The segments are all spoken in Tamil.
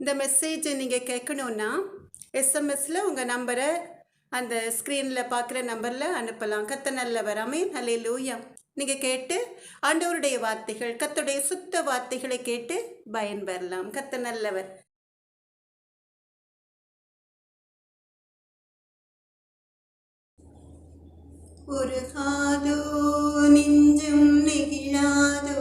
இந்த மெசேஜை நீங்கள் கேட்கணுன்னா எஸ்எம்எஸில் உங்கள் நம்பரை அந்த ஸ்க்ரீனில் பார்க்குற நம்பரில் அனுப்பலாம். கத்த நல்லவர் வராமே நல்ல லூயா நீங்கள் கேட்டு ஆண்டவருடைய வார்த்தைகள் கத்துடைய சுத்த வார்த்தைகளை கேட்டு பயன்பெறலாம் கத்த நல்லவர். ஒரு காதோ நெகிழாதோ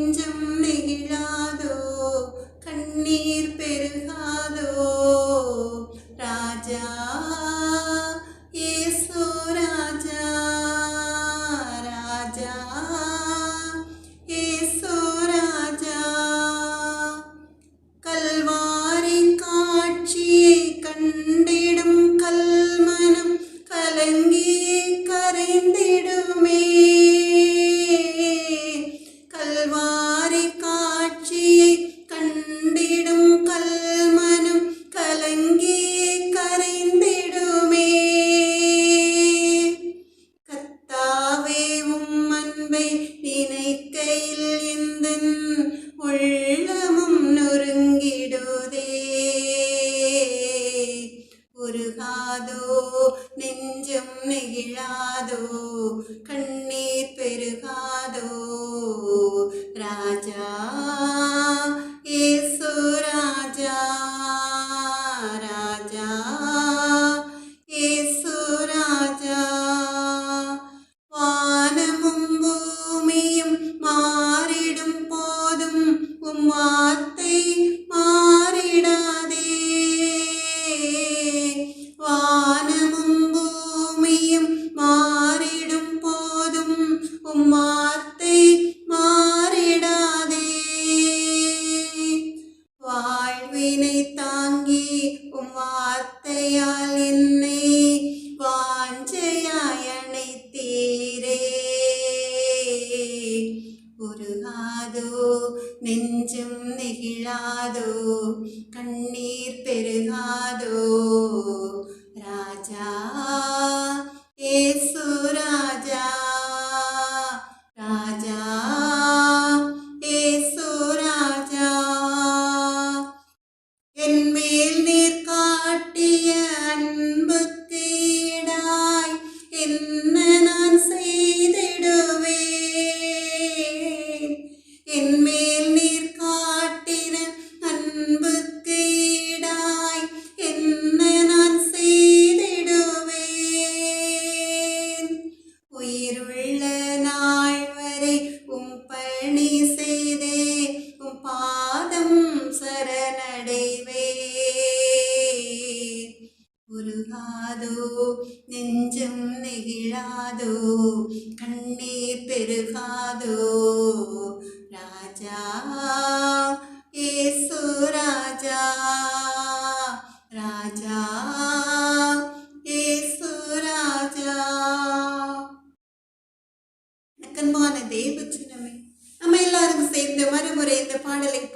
நெஞ்சம் நெகிழாதோ? கண்ணீர் பெருகாதோ? ராஜா இயேசு ராஜா ராஜா இயேசு ராஜா. கல்வாரி காட்சியை கண்டிடும் கல்மனம் கலங்கி கரைந்திடும். உருகாதோ நெஞ்சம் நெகிழாதோ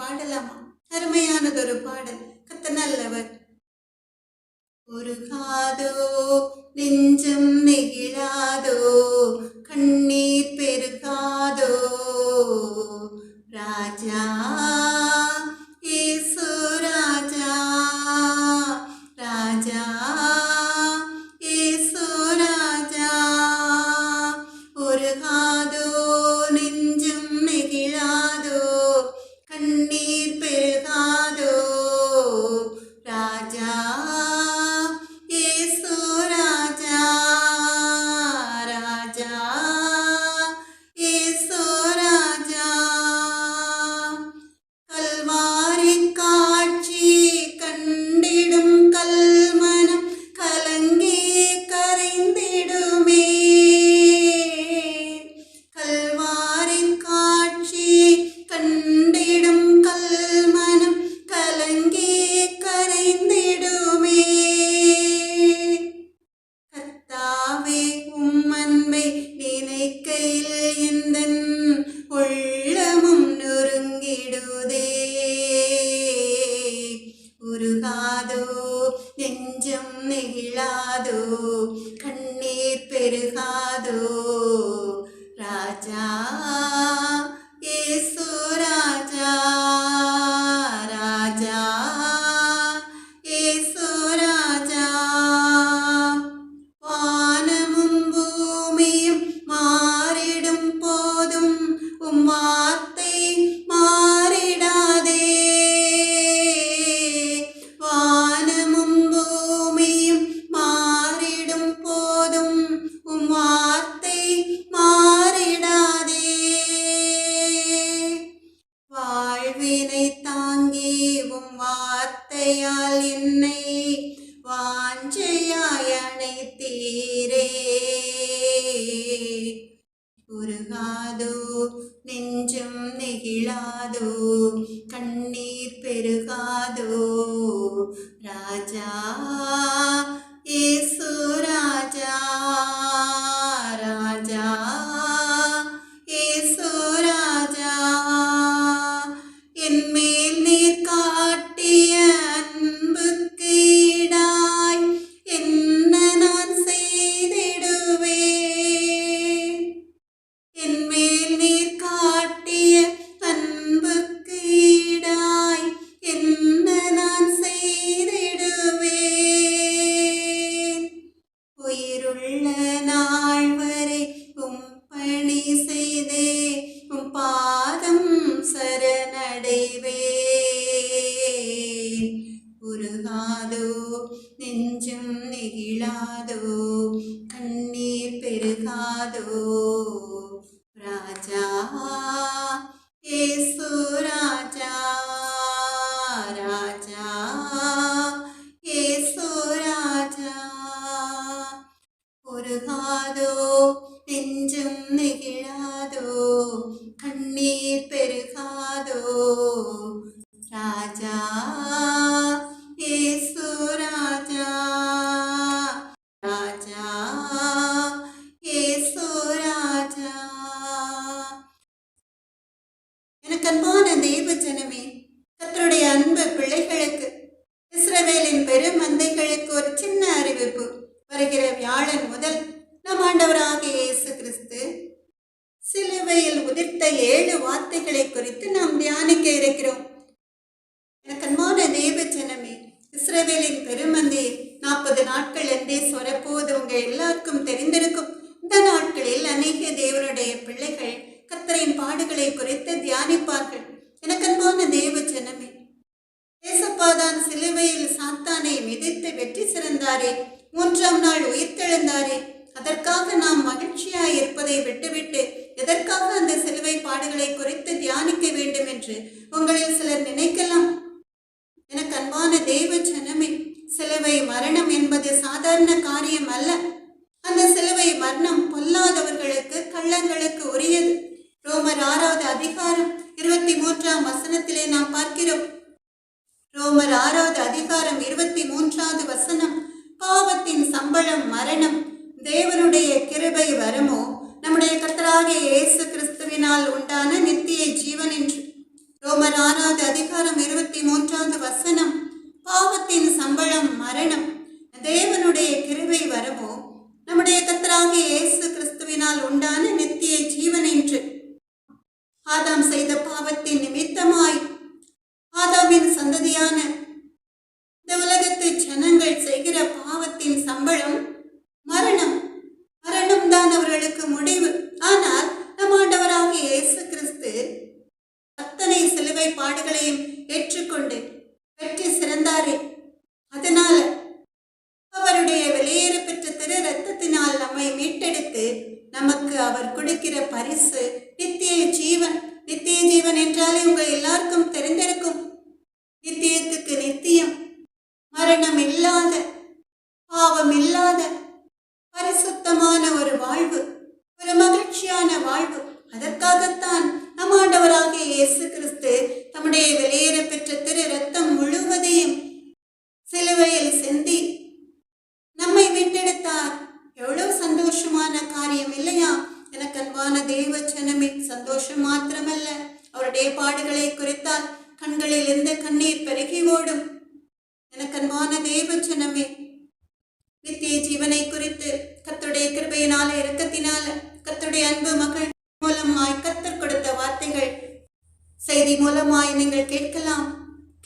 பாடலாமா? பெருகாதோ சிலுவையில் உதிர்த்த ஏழு வார்த்தைகளை குறித்து நாம் தியானிக்க இருக்கிறோம். கண்மான அன்பான தேவ ஜனமே இஸ்ரவேலின் பெருமந்தி நாற்பது நாட்கள் என்றே சொரப்போது உங்க எல்லாருக்கும் தெரிந்திருக்கும் இந்த நாட்களில் அநேக தேவனுடைய பிள்ளைகள் கத்தரையின் பாடுகளை குறித்து தியானிப்பார்கள். எனக்கன்பான தேவ ஜனமே தேசப்பாதான் சிலுவையில் சாத்தானை மிதித்து வெற்றி சிறந்தாரே மூன்றாம் நாள் உயிர்த்தெழுந்தாரே அதற்காக நாம் மகிழ்ச்சியாய் இருப்பதை விட்டுவிட்டு எதற்காக அந்த சிலுவை பாடுகளை குறித்து தியானிக்க வேண்டும் என்று உங்களில் சிலர் நினைக்கலாம்? எனக்கு அன்பான தெய்வ ஜனமே சிலுவை மரணம் என்பது சாதாரண காரியம் அல்ல. அந்த சிலுவை மரணம் பொல்லாதவர்களுக்கு கள்ளங்களுக்கு உரியது. ரோமர் ஆறாவது அதிகாரம் இருபத்தி மூன்றாம் வசனத்திலே நாம் பார்க்கிறோம். ரோமர் ஆறாவது அதிகாரம் இருபத்தி மூன்றாவது வசனம் பாவத்தின் சம்பளம் மரணம். வரமோ? நம்முடைய கர்த்தராகிய இயேசு கிறிஸ்துவினால் உண்டான நித்திய ஜீவன் என்று. ரோமர் ஆறாவது அதிகாரம் இருபத்தி மூன்றாவது வசனம். பாவத்தின் சம்பளம் மரணம். தேவனுடைய கிருவை வரவோ நம்முடைய கத்தராகிய இயேசு கிறிஸ்துவினால் உண்டான நித்திய ஜீவன் என்று. ஆதாம் செய்த பாவத்தின் நிமித்தமாய் ஆதாமின் சந்ததியான இந்த உலகத்து ஜனங்கள் செய்கிற பாவத்தின் சம்பளம் மரணம் மரணம் தான் அவர்களுக்கு முடிவு ஆனால் நம் ஆண்டவராகிய இயேசு கிறிஸ்து அத்தனை சிலுவை பாடுகளையும் ஏற்றுக்கொண்டு வெற்றி சிறந்தாரே அதனால அவருடைய வெளியேற பெற்ற திரு ரத்தத்தினால் நம்மை மீட்டெடுத்து நமக்கு அவர் கொடுக்கிற பரிசு நித்திய ஜீவன் நித்திய ஜீவன் என்றாலே உங்கள் எல்லாருக்கும் தெரிந்திருக்க நித்தியத்துக்கு நித்தியம் மரணம் இல்லாத பாவம் இல்லாத பரிசுத்தமான ஒரு வாழ்வு ஒரு மகிழ்ச்சியான வாழ்வு அதற்காகத்தான் நம் ஆண்டவராகிய இயேசு கிறிஸ்து தம்முடைய வெளியேற பெற்ற திரு ரத்தம் முழுவதையும் சிலுவையில் சிந்தி நம்மை மீட்டெடுத்தார் எவ்வளவு சந்தோஷமான காரியம் இல்லையா எனக்கு அன்பான தெய்வ ஜனமே சந்தோஷம் மாத்திரமல்ல அவருடைய பாடுகளை குறித்தால் கண்களில் இருந்து கண்ணீர் பெருகி ஓடும் எனக்கு அன்பான தெய்வ ஜனமே நித்திய ஜீவனை குறித்து கர்த்தருடைய கிருபையினால இரக்கத்தினால அன்பு மகள் மூலமாய் கத்தர் கொடுத்த வார்த்தைகள். செய்தி மூலமாய் நீங்கள் கேட்கலாம்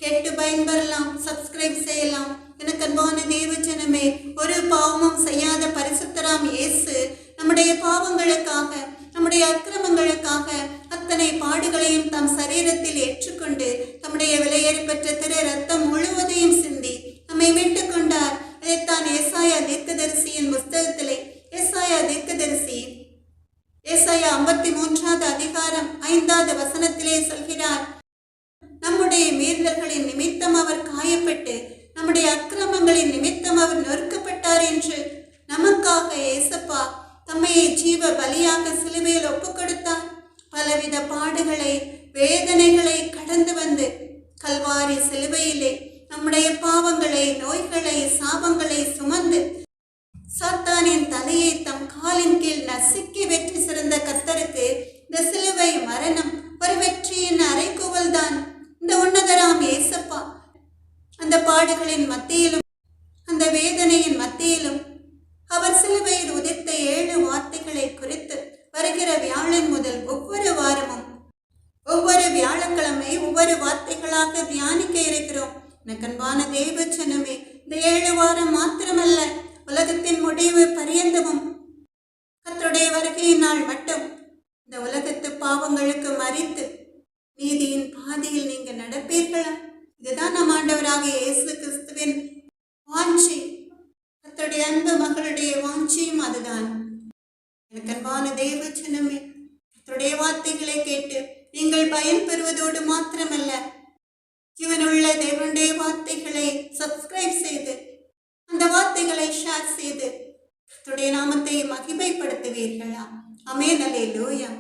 கேட்டு பயன்பெறலாம் சப்ஸ்கிரைப் செய்யலாம். எனக்கு அன்பான தேவ ஒரு பாவமும் செய்யாத பரிசுத்தராம் இயேசு நம்முடைய பாவங்களுக்காக நம்முடைய அக்கிரமங்களுக்காக அத்தனை பாடுகளையும் தம் சரீரத்தில் ஏற்றுக்கொண்டு தம்முடைய விலையேறி பெற்ற திரு ரத்தம் முழுவதையும் சிந்தி పేద ஆண்டவராகிய இயேசு கிறிஸ்துவின் வாஞ்சி கத்தருடைய அன்பு மகளுடைய வாஞ்சியும் அதுதான். எனக்கு அன்பான தேவ சின்னமே கத்தருடைய வார்த்தைகளை கேட்டு நீங்கள் பயன் பெறுவதோடு மாத்திரமல்ல இவனுள்ள தேவனுடைய வார்த்தைகளை சப்ஸ்கிரைப் செய்து அந்த வார்த்தைகளை ஷேர் செய்து கத்துடைய நாமத்தை மகிமைப்படுத்துவீர்களா? அமே நலே லோயம்